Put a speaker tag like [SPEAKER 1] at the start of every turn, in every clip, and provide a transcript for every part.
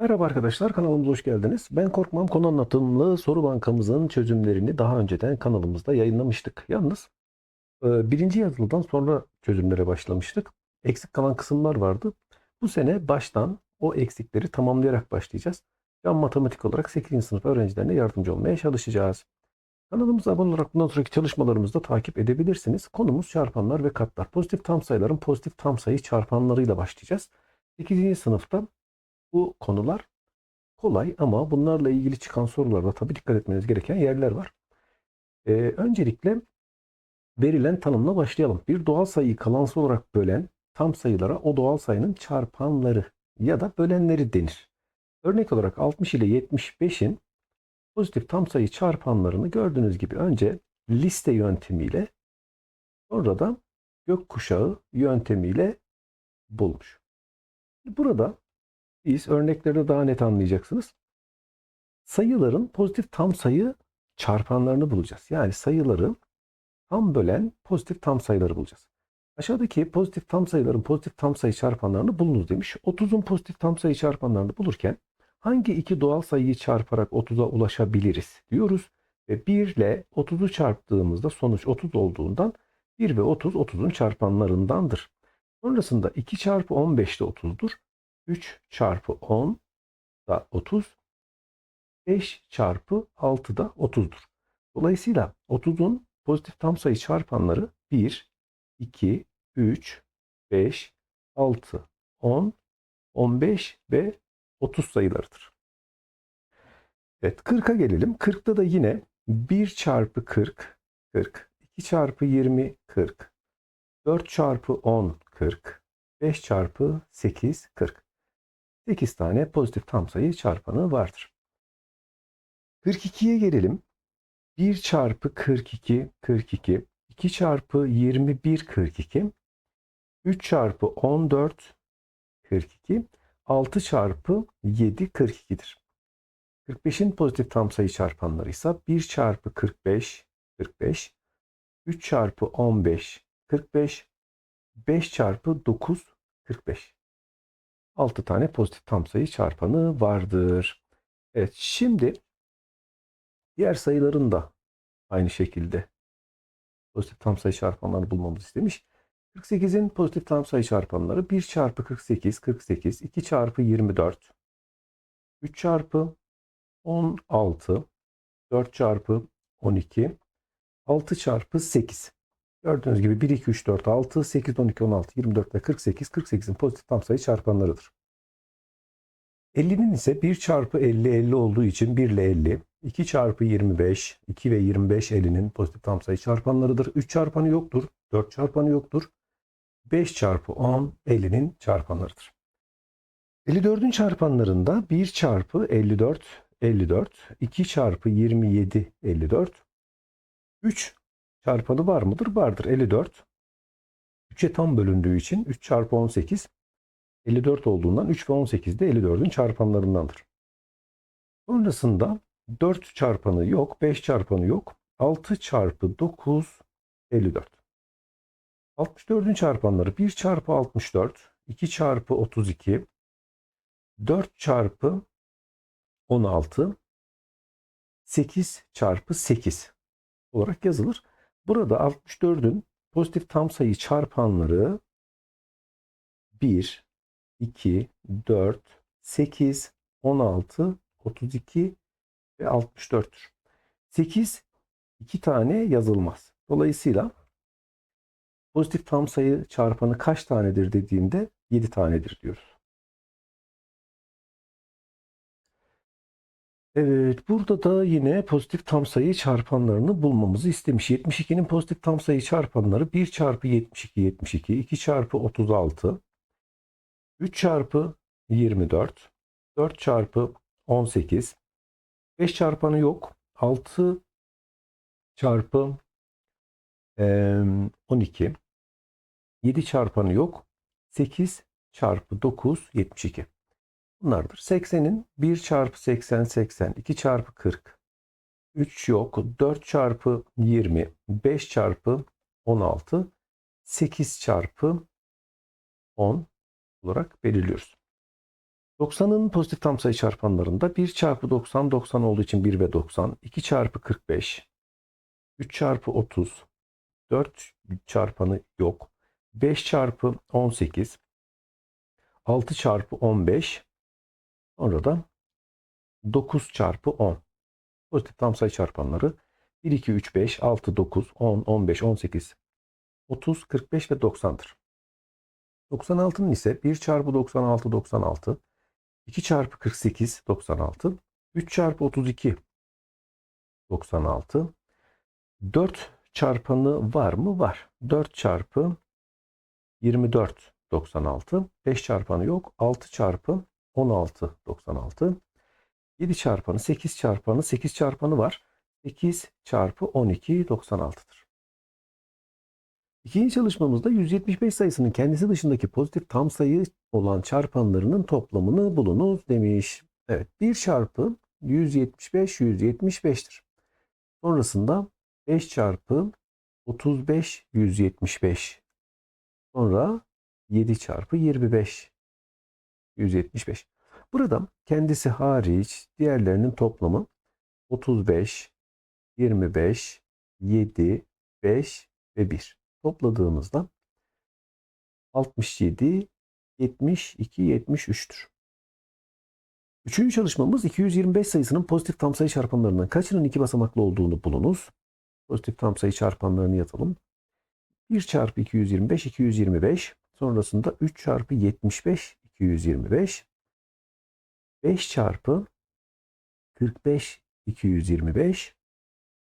[SPEAKER 1] Merhaba arkadaşlar kanalımıza hoş geldiniz. Ben Korkmam konu anlatımlı soru bankamızın çözümlerini daha önceden kanalımızda yayınlamıştık. Yalnız e, birinci yazılıdan sonra çözümlere başlamıştık. Eksik kalan kısımlar vardı. Bu sene baştan o eksikleri tamamlayarak başlayacağız. Can matematik olarak 8. sınıf öğrencilerine yardımcı olmaya çalışacağız. Kanalımıza abone olarak bundan sonraki çalışmalarımızı da takip edebilirsiniz. Konumuz çarpanlar ve katlar. Pozitif tam sayıların pozitif tam sayı çarpanlarıyla başlayacağız. 8. sınıfta bu konular kolay ama bunlarla ilgili çıkan sorularda tabii dikkat etmeniz gereken yerler var. Ee, öncelikle verilen tanımla başlayalım. Bir doğal sayıyı kalansız olarak bölen tam sayılara o doğal sayının çarpanları ya da bölenleri denir. Örnek olarak 60 ile 75'in pozitif tam sayı çarpanlarını gördüğünüz gibi önce liste yöntemiyle sonra da gökkuşağı yöntemiyle bulmuş. Burada biz örneklerde daha net anlayacaksınız. Sayıların pozitif tam sayı çarpanlarını bulacağız. Yani sayıları tam bölen pozitif tam sayıları bulacağız. Aşağıdaki pozitif tam sayıların pozitif tam sayı çarpanlarını bulunuz demiş. 30'un pozitif tam sayı çarpanlarını bulurken hangi iki doğal sayıyı çarparak 30'a ulaşabiliriz diyoruz. Ve 1 ile 30'u çarptığımızda sonuç 30 olduğundan 1 ve 30 30'un çarpanlarındandır. Sonrasında 2 çarpı 15 de 30'dur. 3 çarpı 10 da 30. 5 çarpı 6 da 30'dur. Dolayısıyla 30'un pozitif tam sayı çarpanları 1, 2, 3, 5, 6, 10, 15 ve 30 sayılarıdır. Evet 40'a gelelim. 40'ta da yine 1 çarpı 40, 40, 2 çarpı 20, 40, 4 çarpı 10, 40, 5 çarpı 8, 40. 8 tane pozitif tam sayı çarpanı vardır. 42'ye gelelim. 1 çarpı 42, 42. 2 çarpı 21, 42. 3 çarpı 14, 42. 6 çarpı 7, 42'dir. 45'in pozitif tam sayı çarpanları ise 1 çarpı 45, 45. 3 çarpı 15, 45. 5 çarpı 9, 45. 6 tane pozitif tam sayı çarpanı vardır. Evet şimdi diğer sayıların da aynı şekilde pozitif tam sayı çarpanlarını bulmamızı istemiş. 48'in pozitif tam sayı çarpanları 1 çarpı 48, 48, 2 çarpı 24, 3 çarpı 16, 4 çarpı 12, 6 çarpı 8. Gördüğünüz gibi 1, 2, 3, 4, 6, 8, 12, 16, 24 ve 48. 48'in pozitif tam sayı çarpanlarıdır. 50'nin ise 1 çarpı 50, 50 olduğu için 1 ile 50. 2 çarpı 25, 2 ve 25 50'nin pozitif tam sayı çarpanlarıdır. 3 çarpanı yoktur, 4 çarpanı yoktur. 5 çarpı 10, 50'nin çarpanlarıdır. 54'ün çarpanlarında 1 çarpı 54, 54, 2 çarpı 27, 54, 3 çarpanı var mıdır? Vardır. 54. 3'e tam bölündüğü için 3 çarpı 18 54 olduğundan 3 ve 18 de 54'ün çarpanlarındandır. Sonrasında 4 çarpanı yok, 5 çarpanı yok. 6 çarpı 9 54. 64'ün çarpanları 1 çarpı 64, 2 çarpı 32, 4 çarpı 16, 8 çarpı 8 olarak yazılır. Burada 64'ün pozitif tam sayı çarpanları 1, 2, 4, 8, 16, 32 ve 64'tür. 8 iki tane yazılmaz. Dolayısıyla pozitif tam sayı çarpanı kaç tanedir dediğinde 7 tanedir diyoruz. Evet, burada da yine pozitif tam sayı çarpanlarını bulmamızı istemiş. 72'nin pozitif tam sayı çarpanları 1 çarpı 72, 72, 2 çarpı 36, 3 çarpı 24, 4 çarpı 18, 5 çarpanı yok, 6 çarpı 12, 7 çarpanı yok, 8 çarpı 9, 72. Bunlardır. 80'in 1 çarpı 80 80, 2 çarpı 40, 3 yok, 4 çarpı 20, 5 çarpı 16, 8 çarpı 10 olarak belirliyoruz. 90'ın pozitif tam sayı çarpanlarında 1 çarpı 90 90 olduğu için 1 ve 90. 2 çarpı 45. 3 çarpı 30. 4 çarpanı yok. 5 çarpı 18. 6 çarpı 15. Sonra da 9 çarpı 10. Pozitif tam sayı çarpanları 1, 2, 3, 5, 6, 9, 10, 15, 18, 30, 45 ve 90'dır. 96'nın ise 1 çarpı 96, 96. 2 çarpı 48 96. 3 çarpı 32 96. 4 çarpanı var mı? Var. 4 çarpı 24 96. 5 çarpanı yok. 6 çarpı 16 96. 7 çarpanı 8 çarpanı 8 çarpanı var. 8 çarpı 12 96'dır. İkinci çalışmamızda 175 sayısının kendisi dışındaki pozitif tam sayı olan çarpanlarının toplamını bulunuz demiş. Evet 1 çarpı 175 175'tir. Sonrasında 5 çarpı 35 175. Sonra 7 çarpı 25 175. Burada kendisi hariç diğerlerinin toplamı 35, 25, 7, 5 ve 1 topladığımızda 67, 72, 73'tür. Üçüncü çalışmamız 225 sayısının pozitif tam sayı çarpanlarından kaçının iki basamaklı olduğunu bulunuz. Pozitif tam sayı çarpanlarını yazalım. 1 çarpı 225, 225. Sonrasında 3 çarpı 75, 225. 5 çarpı 45, 225.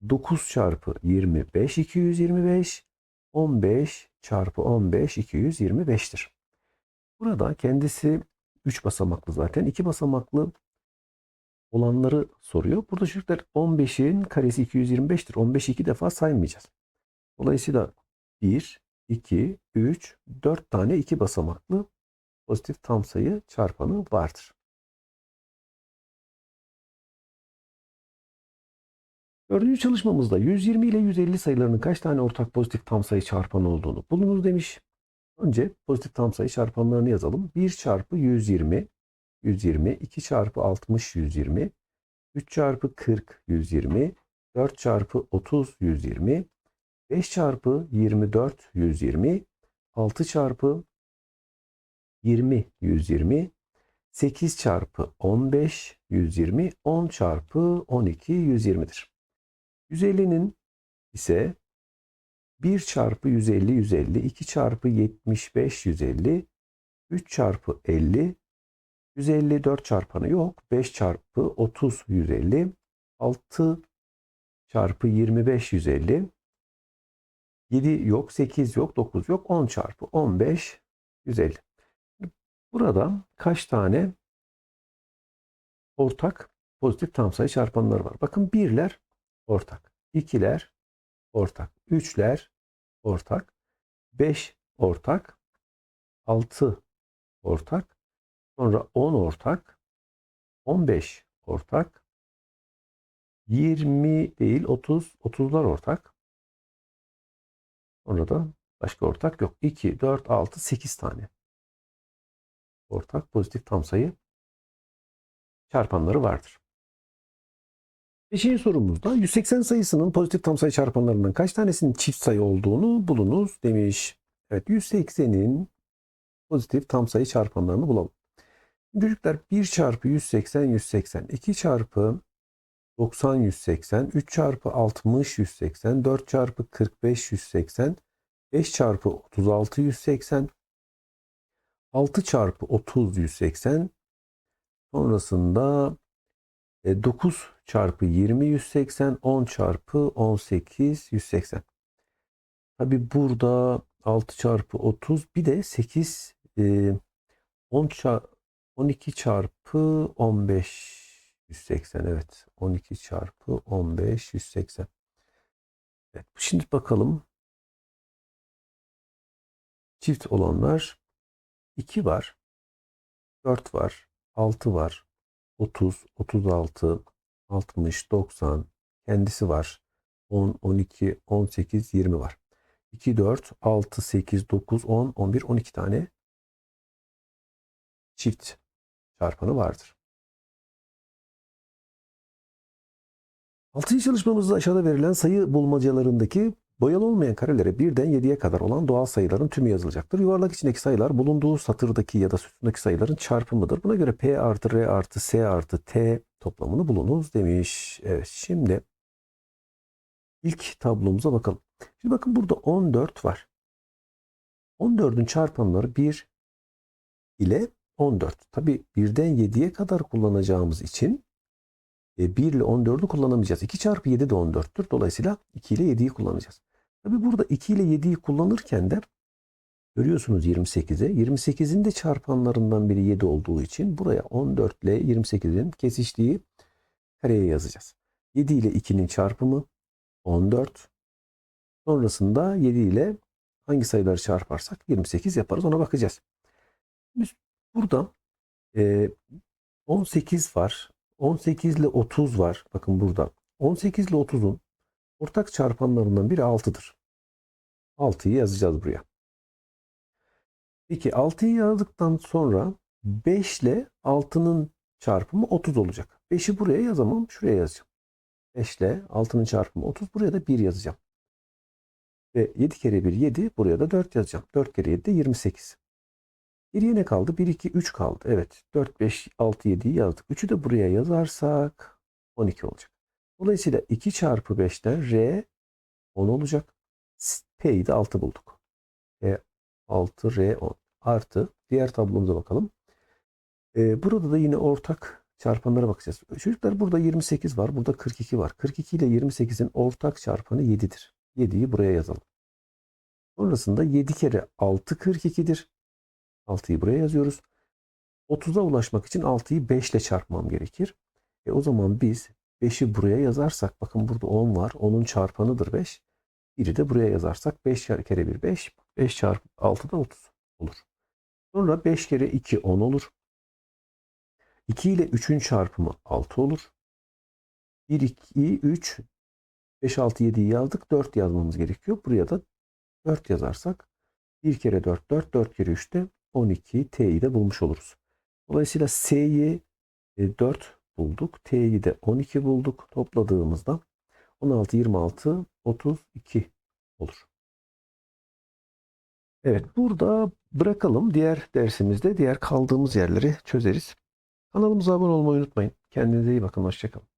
[SPEAKER 1] 9 çarpı 25, 225. 15 çarpı 15 225'tir. Burada kendisi 3 basamaklı zaten. 2 basamaklı olanları soruyor. Burada çocuklar 15'in karesi 225'tir. 15'i 2 defa saymayacağız. Dolayısıyla 1, 2, 3, 4 tane 2 basamaklı pozitif tam sayı çarpanı vardır. Dördüncü çalışmamızda 120 ile 150 sayılarının kaç tane ortak pozitif tam sayı çarpanı olduğunu bulunuz demiş. Önce pozitif tam sayı çarpanlarını yazalım. 1 çarpı 120 120, 2 çarpı 60 120, 3 çarpı 40 120, 4 çarpı 30 120, 5 çarpı 24 120, 6 çarpı 20 120, 8 çarpı 15 120, 10 çarpı 12 120'dir. 150'nin ise 1 çarpı 150 150, 2 çarpı 75 150, 3 çarpı 50, 150 4 çarpanı yok. 5 çarpı 30 150, 6 çarpı 25 150, 7 yok, 8 yok, 9 yok, 10 çarpı 15 150. Burada kaç tane ortak pozitif tam sayı çarpanları var? Bakın birler ortak. İkiler ortak. Üçler ortak. Beş ortak. Altı ortak. Sonra on ortak. On beş ortak. Yirmi değil otuz. Otuzlar ortak. Sonra da başka ortak yok. İki, dört, altı, sekiz tane. Ortak pozitif tam sayı çarpanları vardır. Beşinci sorumuzda 180 sayısının pozitif tam sayı çarpanlarından kaç tanesinin çift sayı olduğunu bulunuz demiş. Evet 180'in pozitif tam sayı çarpanlarını bulalım. Çocuklar 1 çarpı 180 180, 2 çarpı 90 180, 3 çarpı 60 180, 4 çarpı 45 180, 5 çarpı 36 180, 6 çarpı 30 180, sonrasında 9 e, çarpı 20 180, 10 çarpı 18 180. Tabi burada 6 çarpı 30 bir de 8 10 çarpı 12 çarpı 15 180 evet 12 çarpı 15 180. Evet, şimdi bakalım. Çift olanlar 2 var. 4 var. 6 var. 30, 36, 60, 90 kendisi var. 10, 12, 18, 20 var. 2, 4, 6, 8, 9, 10, 11, 12 tane çift çarpanı vardır. Altıncı çalışmamızda aşağıda verilen sayı bulmacalarındaki boyalı olmayan karelere birden 7'ye kadar olan doğal sayıların tümü yazılacaktır. Yuvarlak içindeki sayılar bulunduğu satırdaki ya da sütundaki sayıların çarpımıdır. Buna göre P artı R artı S artı T toplamını bulunuz demiş. Evet şimdi ilk tablomuza bakalım. Şimdi bakın burada 14 var. 14'ün çarpanları 1 ile 14. Tabi 1'den 7'ye kadar kullanacağımız için e, 1 ile 14'ü kullanamayacağız. 2 çarpı 7 de 14'tür. Dolayısıyla 2 ile 7'yi kullanacağız. Tabi burada 2 ile 7'yi kullanırken de görüyorsunuz 28'e. 28'in de çarpanlarından biri 7 olduğu için buraya 14 ile 28'in kesiştiği kareye yazacağız. 7 ile 2'nin çarpımı 14. Sonrasında 7 ile hangi sayıları çarparsak 28 yaparız. Ona bakacağız. Biz burada e, 18 var. 18 ile 30 var. Bakın burada. 18 ile 30'un ortak çarpanlarından biri 6'dır. 6'yı yazacağız buraya. Peki 6'yı yazdıktan sonra 5 ile 6'nın çarpımı 30 olacak. 5'i buraya yazamam. Şuraya yazacağım. 5 ile 6'nın çarpımı 30. Buraya da 1 yazacağım. Ve 7 kere 1 7. Buraya da 4 yazacağım. 4 kere 7 de 28. Geriye ne kaldı? 1, 2, 3 kaldı. Evet. 4, 5, 6, 7'yi yazdık. 3'ü de buraya yazarsak 12 olacak. Dolayısıyla 2 çarpı 5'ten R 10 olacak. P'yi de 6 bulduk. E 6 R 10 artı diğer tablomuza bakalım. Ee, burada da yine ortak çarpanlara bakacağız. Çocuklar burada 28 var. Burada 42 var. 42 ile 28'in ortak çarpanı 7'dir. 7'yi buraya yazalım. Sonrasında 7 kere 6 42'dir. 6'yı buraya yazıyoruz. 30'a ulaşmak için 6'yı 5 ile çarpmam gerekir. E o zaman biz 5'i buraya yazarsak bakın burada 10 var. 10'un çarpanıdır 5. 1'i de buraya yazarsak 5 kere 1 5. 5 çarpı 6 da 30 olur. Sonra 5 kere 2 10 olur. 2 ile 3'ün çarpımı 6 olur. 1, 2, 3, 5, 6, 7'yi yazdık. 4 yazmamız gerekiyor. Buraya da 4 yazarsak 1 kere 4, 4, 4 kere 3 de 12 T'yi de bulmuş oluruz. Dolayısıyla S'yi 4 bulduk. T'yi de 12 bulduk. Topladığımızda 16, 26, 32 olur. Evet burada bırakalım. Diğer dersimizde diğer kaldığımız yerleri çözeriz. Kanalımıza abone olmayı unutmayın. Kendinize iyi bakın. Hoşçakalın.